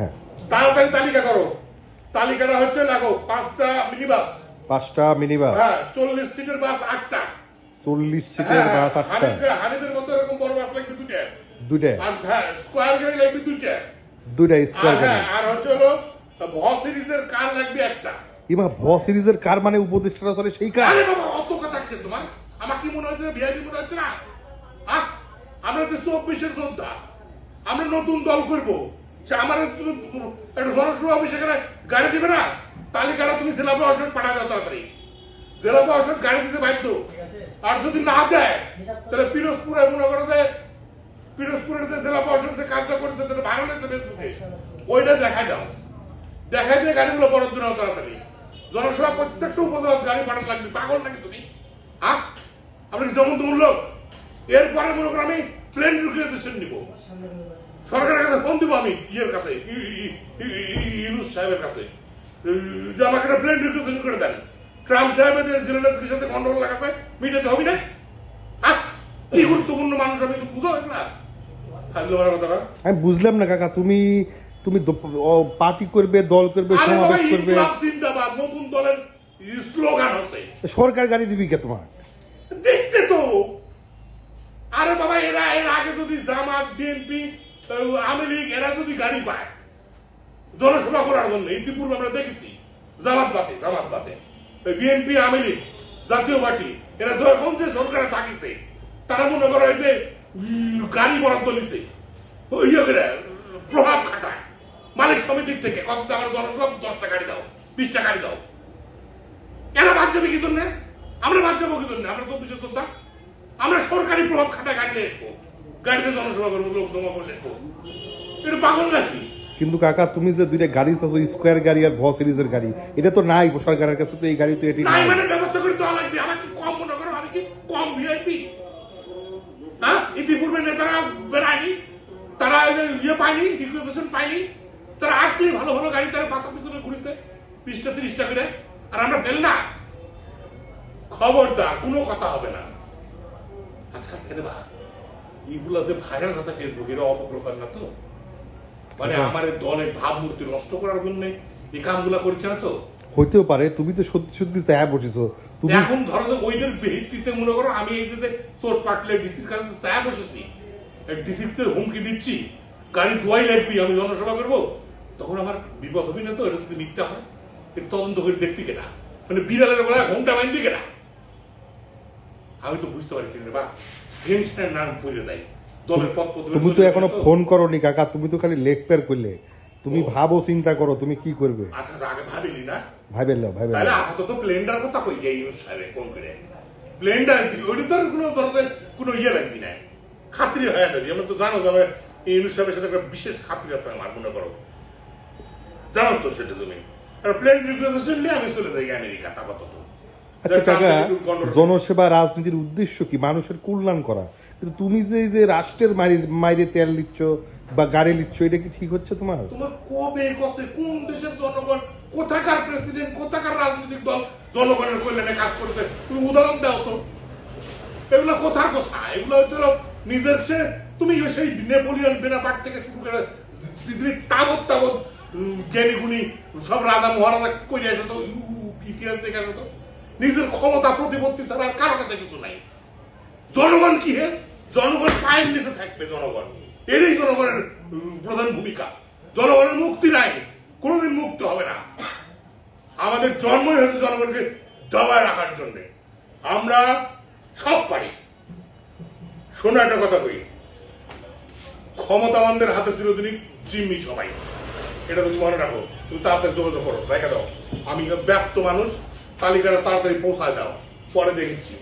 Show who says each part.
Speaker 1: হ্যাঁ।
Speaker 2: তাড়াতাড়ি তালিকা করো। তালিকাটা হচ্ছে লাগো পাঁচটা মিনি বাস
Speaker 1: পাঁচটা মিনি বাস
Speaker 2: হ্যাঁ চল্লিশ সিটের বাস আটটা।
Speaker 1: চল্লিশ সিটের
Speaker 2: হ্যাঁ,
Speaker 1: বাস আটটা।
Speaker 2: হানিফ- হানিফের মতো এরকম বড় বাস লাগবে দুটা
Speaker 1: দুইটা।
Speaker 2: আর হ্যাঁ স্কোয়ার গাড়ি লাগবে দুইটা। আর
Speaker 1: স্কোয়ার গাড়ি
Speaker 2: হ্যাঁ আর হচ্ছে হলো ভ সিরিজের কার লাগবে একটা।
Speaker 1: এবার ভ সিরিজের কার মানে উপদেষ্টারা চলে সেই কার
Speaker 2: আরে বাবা অত কথা আসছে তোমার? আমার কি মনে হচ্ছে ভিআইপি মনে হচ্ছে না? আহ, আমরা তো চব্বিশের যোদ্ধা। আমরা নতুন দল করব। সে আমার একটা জনসভা অফিস এখানে গাড়ি দিবে না। তালিকাটা তুমি জেলা প্রশাসন পাঠা দাও তাড়াতাড়ি। জেলা প্রশাসন গাড়ি দিতে বাধ্য। আর যদি না দেয়, তাহলে পিরোজপুরে মনে করো যে পিরোজপুরের যে জেলা প্রশাসন যে কাজটা করেছে, তাহলে ভালো লাগছে ফেসবুকে। ওইটা দেখাই দাও। দেখাই দিয়ে গাড়িগুলো বরাদ্দ নাও তাড়াতাড়ি। জনসভা প্রত্যেকটা উপজেলার গাড়ি পাঠানো লাগবে। পাগল নাকি তুমি? হ্যাঁ আপনি কি যেমন তেমন লোক এরপরে মনে করো আমি প্লেন রিক্রিয়েশন নিব। সরকারের কাছে ফোন দিব আমি ইয়ের কাছে ইউনুস সাহেবের কাছে। যে আমাকে একটা প্লেন রিক্রিয়েশন করে দেন। ট্রাম্প সাহেবের যে জেনারেলসের সাথে গন্ডগোল লাগাছে মিটাতে হবে না? হ্যাঁ কি গুরুত্বপূর্ণ মানুষ আমি তো বুঝো না। কথাটা।
Speaker 1: আমি বুঝলাম না কাকা তুমি তুমি পার্টি করবে দল করবে সমাবেশ করবে।
Speaker 2: নতুন দলের স্লোগান হচ্ছে।
Speaker 1: সরকার গাড়ি দিবি কে তোমার?
Speaker 2: আরে বাবা, এরা এর আগে যদি জামাত, বিএনপি আওয়ামী লীগ, এরা যদি গাড়ি পায় জনসভা করার জন্য, ইতিপূর্বে আমরা দেখেছি, জামাত বাতে জামাত বাদে। বিএনপি, আওয়ামী লীগ, জাতীয় পার্টি, এরা যখন যে সরকারে থাকিছে, তারা মনে করে যে গাড়ি বরাদ্দ নিছে। ইয়ে প্রভাব খাটায়। মালিক সমিতির থেকে, কত আমরা জনসভা দশটা গাড়ি দাও বিশটা গাড়ি দাও। এরা বাচ্চাবে কি জন্য? আমরা বাচ্চাবো কি জন্য? আমরা চব্বিশে যোদ্ধা আমরা সরকারি প্রভাব খাটায় গাড়িতে আসব। গাড়িতে জনসভা করব লোক জমা করলে আসব। এটা পাগল নাকি?
Speaker 1: কিন্তু কাকা তুমি যে দুইটা গাড়ি চাচ্ছ স্কোয়ার গাড়ি আর ভ সিরিজের গাড়ি এটা তো নাই সরকারের কাছে তো এই গাড়ি তো এটি
Speaker 2: নাই মানে ব্যবস্থা করে দেওয়া লাগবে। আমার কি কম মনে করো? আমি কি কম ভিআইপি হ্যাঁ? ইতিপূর্বে নেতারা বেড়ায়নি তারা ইয়ে পায়নি রিক্রুটেশন পায়নি। তারা আসলেই ভালো ভালো গাড়ি তারা পাশা পিছনে ঘুরেছে বিশটা তিরিশটা করে। আর আমরা ফেল না। খবরদার কোনো কথা হবে না। আজকাল কেন এইগুলো যে ভাইরাল কথা ফেসবুক এরা অপপ্রচার না তো? মানে আমার দলের ভাবমূর্তি নষ্ট করার জন্য এই কামগুলা করছে না তো?
Speaker 1: হইতেও পারে তুমি তো সত্যি সত্যি চায় বসেছো। তুমি
Speaker 2: এখন ধরো যে ওইটার ভিত্তিতে মনে করো আমি এই যে চোট পাটলে ডিসির কাছে চায় বসেছি ডিসিতে হুমকি দিচ্ছি গাড়ি ধোয়াই লাগবি আমি জনসভা করব তখন আমার বিপদ হবে না তো? এটা যদি মিথ্যা হয় এটা তদন্ত করে দেখবি কেনা মানে বিড়ালের গলায় ঘুমটা বাঁধবি কেনা আমি তো বুঝতে পারছি না বা টেনশনের নাম পড়ে দেয়। দলের পথ
Speaker 1: তুমি তো এখনও ফোন করনি কাকা তুমি তো খালি লেখ পের করলে তুমি ভাবো চিন্তা করো তুমি কি করবে?
Speaker 2: আচ্ছা আচ্ছা, আগে ভাবিলি না?
Speaker 1: ভাইবেল নাও ভাইবেল
Speaker 2: তাহলে আপাতত প্লেনটার কথা কই গিয়ে ইউনুস কোন করে? প্লেনটা ওইটা তো কোনো ধরতে কোনো ইয়ে লাগবি না। খাতির হয়ে যাবি। আমরা তো জানো যে এই ইউনুস সাথে একটা বিশেষ খাতির আছে আমার মনে করো। জানো তো সেটা তুমি। আর প্লেন রিকুয়েশন নিয়ে আমি চলে যাই আমেরিকা আপাতত।
Speaker 1: আচ্ছা কাকা জনসেবা রাজনীতির উদ্দেশ্য কি? মানুষের কল্যাণ করা? কিন্তু তুমি যে যে রাষ্ট্রের মাইরে তেল নিচ্ছ বা গাড়ি নিচ্ছ এটা কি ঠিক হচ্ছে তোমার?
Speaker 2: তোমার কবে কোন দেশের জনগণ কোথাকার প্রেসিডেন্ট কোথাকার রাজনৈতিক দল জনগণের কল্যাণে কাজ করেছে? তুমি উদাহরণ দাও তো। এগুলো কোথার কথা। এগুলো হচ্ছে নিজের সে তুমি সেই নেপোলিয়ন বেনাপাট থেকে শুরু করে পৃথিবীর তাবৎ তাবৎ উম, জ্ঞানী গুণী সব রাজা মহারাজা করে আসে তো ইতিহাস দেখে আসে তো। নিজের ক্ষমতা, প্রতিপত্তি ছাড়া আর কারও কাছে কিছু নাই। জনগণ কি হে? জনগণ পায়ের নিচে থাকবে জনগণ। এরই জনগণের প্রধান ভূমিকা। জনগণের মুক্তির আইন কোনোদিন মুক্ত হবে না। আমাদের জন্মই হয়েছে জনগণকে দবায় রাখার জন্য। আমরা সব পারি। শোনো, একটা কথা কই। ক্ষমতাবানদের হাতে চিরদিনই জিম্মি সবাই। এটা তুমি মনে রাখো। তুমি তাড়াতাড়ি যোগাযোগ করো, রেখে দাও। আমি ব্যস্ত মানুষ তালিকাটা তাড়াতাড়ি পৌঁছায় দাও পরে দেখেছি।